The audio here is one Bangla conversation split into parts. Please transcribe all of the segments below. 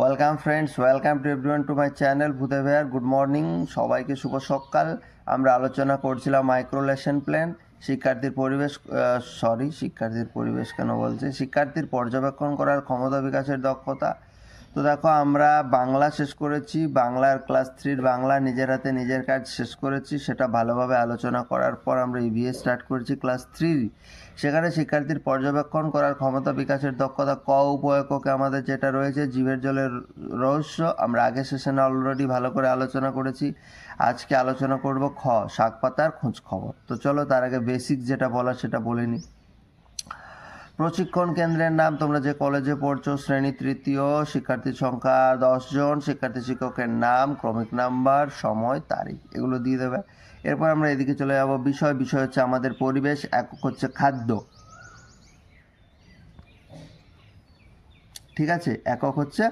Welcome friends welcome to everyone to my channel ভূতে ভেয়ার গুড মর্নিং সবাইকে শুভ সকাল। আমরা আলোচনা করছিলাম মাইক্রো লেসন প্ল্যান শিক্ষার্থীর পরিবেশ সরি শিক্ষার্থীর পরিবেশ কেন বলছে? শিক্ষার্থীর পর্যবেক্ষণ করার ক্ষমতা বিকাশের দক্ষতা। তো দেখো, আমরা বাংলা শেষ করেছি। বাংলার ক্লাস থ্রির বাংলা নিজের হাতে নিজের কাজ শেষ করেছি। সেটা ভালোভাবে আলোচনা করার পর আমরা ইভিএ স্টার্ট করেছি ক্লাস থ্রি সেখানে শিক্ষার্থীর পর্যবেক্ষণ করার ক্ষমতা, বিকাশের দক্ষতা, ক উপয়ককে আমাদের যেটা রয়েছে, জীবের জলের রহস্য, আমরা আগের সেশনে অলরেডি ভালো করে আলোচনা করেছি। আজকে আলোচনা করব খ শাক পাতার খোঁজ খবর। তো চলো, তার আগে বেসিক যেটা বলা সেটা বলে নিই প্রশিক্ষণ কেন্দ্রের নাম তোমরা যে কলেজে পড়ছো, শ্রেণি তৃতীয় শিক্ষার্থীর সংখ্যা দশজন শিক্ষার্থী শিক্ষকের নাম, ক্রমিক নাম্বার, সময়, তারিখ, এগুলো দিয়ে দেবে। এরপর আমরা এদিকে চলে যাব। বিষয় বিষয় হচ্ছে আমাদের পরিবেশ, একক হচ্ছে খাদ্য। ঠিক আছে? একক হচ্ছে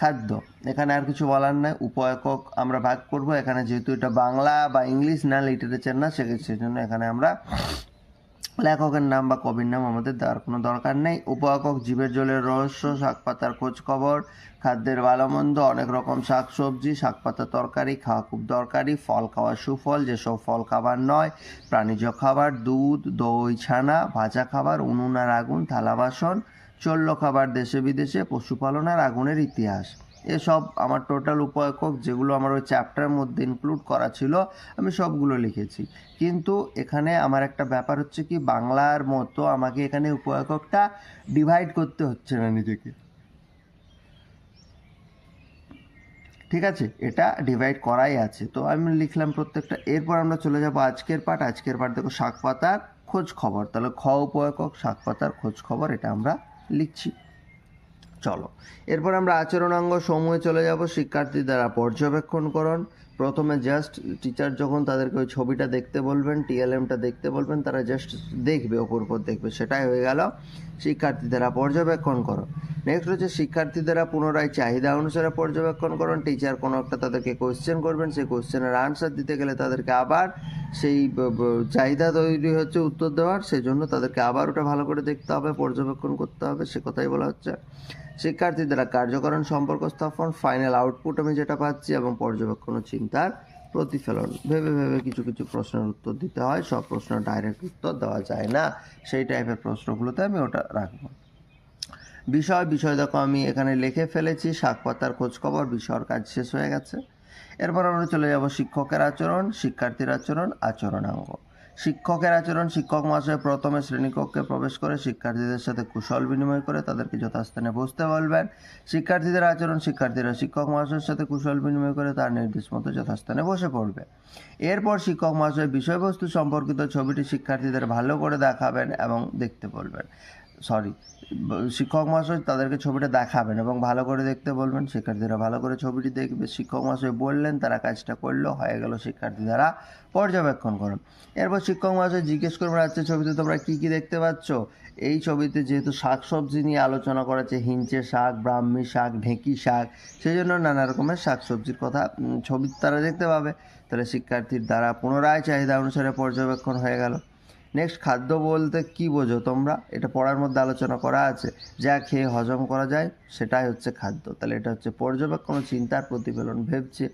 খাদ্য। এখানে আর কিছু বলার নাই। উপ একক আমরা ভাগ করব। এখানে যেহেতু এটা বাংলা বা ইংলিশ না লিটারেচার না, সেজন্য এখানে আমরা লেখকের নাম বা কবির নাম আমাদের দেওয়ার কোনো দরকার নেই। উপএকক জীবের জলের রহস্য শাক পাতার খোঁজ খবর খাদ্যের ভালো মন্দ অনেক রকম শাক সবজি শাক পাতা তরকারি, খাওয়া খুব দরকারি, ফল খাওয়া সুফল, যেসব ফল খাবার নয়, প্রাণীজ খাবার, দুধ, দই, ছানা, ভাজা খাবার, উনুন আর আগুন, থালা বাসন চল্ল খাবার দেশে বিদেশে পশুপালন আর আগুনের ইতিহাস। এসব আমার টোটাল উপএকক যেগুলো আমার ওই চ্যাপ্টারের মধ্যে ইনক্লুড করা ছিল, আমি সবগুলো লিখেছি। কিন্তু এখানে আমার একটা ব্যাপার হচ্ছে কি, বাংলার মতো আমাকে এখানে উপএককটা ডিভাইড করতে হচ্ছে না নিজেকে। ঠিক আছে? এটা ডিভাইড করাই আছে। তো আমি লিখলাম প্রত্যেকটা। এরপর আমরা চলে যাব আজকের পাঠ। আজকের পাঠ দেখো শাক পাতার খোঁজ খবর। তাহলে খ উপএকক শাক পাতার খোঁজ খবর, এটা আমরা লিখছি। চলো। এরপর আমরা আচরণাঙ্গ সমূহে চলে যাব শিক্ষার্থী দ্বারা পর্যবেক্ষণকরণ। প্রথমে জাস্ট টিচার যখন তাদেরকে ওই ছবিটা দেখতে বলবেন টিএলএমটা দেখতে বলবেন, তারা জাস্ট দেখবে, ওপর উপর দেখবে, সেটাই হয়ে গেল শিক্ষার্থী দ্বারা পর্যবেক্ষণ করো নেক্সট হচ্ছে শিক্ষার্থী দ্বারা পুনরায় চাহিদা অনুসারে পর্যবেক্ষণ করুন টিচার কোনো একটা তাদেরকে কোয়েশ্চেন করবেন, সেই কোয়েশ্চেনের আনসার দিতে গেলে তাদেরকে আবার সেই চাহিদা তৈরি হচ্ছে উত্তর দেওয়ার। সেই জন্য তাদেরকে আবার ওটা ভালো করে দেখতে হবে, পর্যবেক্ষণ করতে হবে, সে কথাই বলা হচ্ছে। শিক্ষার্থী দ্বারা কার্যকরণ সম্পর্ক স্থাপন ফাইনাল আউটপুট আমি যেটা পাচ্ছি এবং পর্যবেক্ষণ চিন্তার প্রতিফলন। ভেবে ভেবে কিছু কিছু প্রশ্নের উত্তর দিতে হয়, সব প্রশ্ন ডাইরেক্ট উত্তর দেওয়া যায় না, সেই টাইপের প্রশ্নগুলোতে আমি ওটা রাখব। বিষয় বিষয় দেখো, আমি এখানে লিখে ফেলেছি, শাক খোঁজখবর বিষয়ের কাজ শেষ হয়ে গেছে। এরপর আমরা চলে যাব শিক্ষকের আচরণ, শিক্ষার্থীর আচরণ, আচরণাঙ্গ। শিক্ষকের আচরণ, শিক্ষক মহাশয় প্রথমে শ্রেণীকক্ষে প্রবেশ করে শিক্ষার্থীদের সাথে কুশল বিনিময় করে তাদেরকে যথাস্থানে বসতে বলবেন। শিক্ষার্থীদের আচরণ, শিক্ষার্থীরা শিক্ষক মহাশয়ের সাথে কুশল বিনিময় করে তার নির্দেশ মতো যথাস্থানে বসে পড়বে। এরপর শিক্ষক মহাশয় বিষয়বস্তু সম্পর্কিত ছবিটি শিক্ষার্থীদের ভালো করে দেখাবেন এবং দেখতে বলবেন। সরি শিক্ষক মহাশয় তাদেরকে ছবিটা দেখাবেন এবং ভালো করে দেখতে বলবেন, শিক্ষার্থীরা ভালো করে ছবিটি দেখবে। শিক্ষক মহাশয় বললেন, তারা কাজটা করল, হয়ে গেল শিক্ষার্থী দ্বারা পর্যবেক্ষণ করুন। এরপর শিক্ষক মহাশয় জিজ্ঞেস করবেন আচ্ছা ছবিতে তোমরা কী কী দেখতে পাচ্ছ? এই ছবিতে যেহেতু শাক সবজি নিয়ে আলোচনা করেছে হিঞ্চে শাক, ব্রাহ্মী শাক, ঢেঁকি শাক, সেই জন্য নানা রকমের শাক সবজির কথা ছবি তারা দেখতে পাবে। তাহলে শিক্ষার্থীর দ্বারা পুনরায় চাহিদা অনুসারে পর্যবেক্ষণ হয়ে গেল। নেক্সট খাদ্য বলতে কি বোঝো তোমরা? এটা পড়ার মধ্যে আলোচনা করা আছে। যা খেয়ে হজম করা যায়, সেটাই হচ্ছে খাদ্য। তাহলে এটা হচ্ছে পর্যবেক্ষণ ও চিন্তার প্রতিফলন, ভেবছে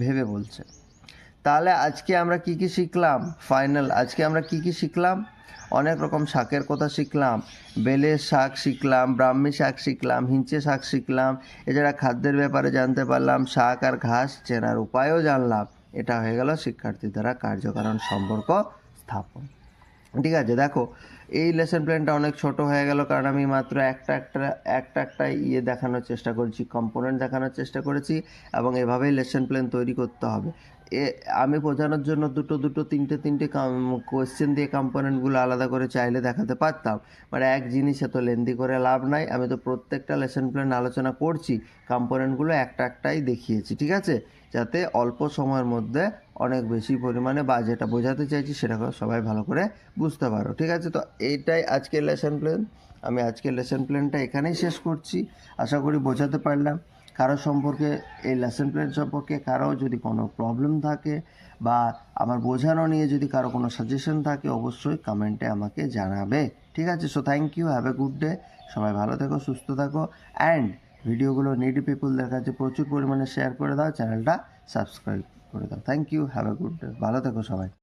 ভেবে বলছে। তাহলে আজকে আমরা কি কি শিখলাম? ফাইনাল আজকে আমরা কি কি শিখলাম? অনেক রকম শাকের কথা শিখলাম। বেলের শাক শিখলাম, ব্রাহ্মী শাক শিখলাম, হিঞ্চে শাক শিখলাম। এছাড়া খাদ্যের ব্যাপারে জানতে পারলাম, শাক আর ঘাস চেনার উপায়ও জানলাম। এটা হয়ে গেল শিক্ষার্থী দ্বারা কার্যকারণ সম্পর্ক স্থাপন। ঠিক আছে, দেখো, এই লেসন প্ল্যানটা অনেক ছোট হয়ে গেল, কারণ আমি মাত্র একটা একটা একটা একটা ইয়ে দেখানোর চেষ্টা করেছি কম্পোনেন্ট দেখানোর চেষ্টা করেছি, এবং এভাবেই লেসন প্ল্যান তৈরি করতে হবে। এ, আমি বোঝানোর জন্য দুটো দুটো, তিনটে তিনটে কোয়েশ্চেন দিয়ে কম্পোনেন্টগুলো আলাদা করে চাইলে দেখাতে পারতাম মানে এক জিনিস এত লেন্দি করে লাভ নাই, আমি তো প্রত্যেকটা লেসন প্ল্যান আলোচনা করছি কম্পোনেন্টগুলো একটা, একটাই দেখিয়েছি, ঠিক আছে? যাতে অল্প সময়ের মধ্যে অনেক বেশি পরিমাণে বা যেটা বোঝাতে চাইছি সেটা সবাই ভালো করে বুঝতে পারো, ঠিক আছে? তো এইটাই আজকের লেসন প্ল্যান আমি আজকের লেসন প্ল্যানটা এখানেই শেষ করছি। আশা করি বোঝাতে পারলাম। কারও সম্পর্কে এই লেসন প্ল্যান সম্পর্কে কারও যদি কোনো প্রবলেম থাকে বা আমার বোঝানো নিয়ে যদি কারও কোনো সাজেশন থাকে, অবশ্যই কমেন্টে আমাকে জানাবে, ঠিক আছে? So thank you have a good day সবাই ভালো থেকো, সুস্থ থাকো অ্যান্ড ভিডিওগুলো নিডি পিপুলদের কাছে প্রচুর পরিমাণে শেয়ার করে দাও চ্যানেলটা সাবস্ক্রাইব করে দাও। Thank you have a good day ভালো থেকো সবাই।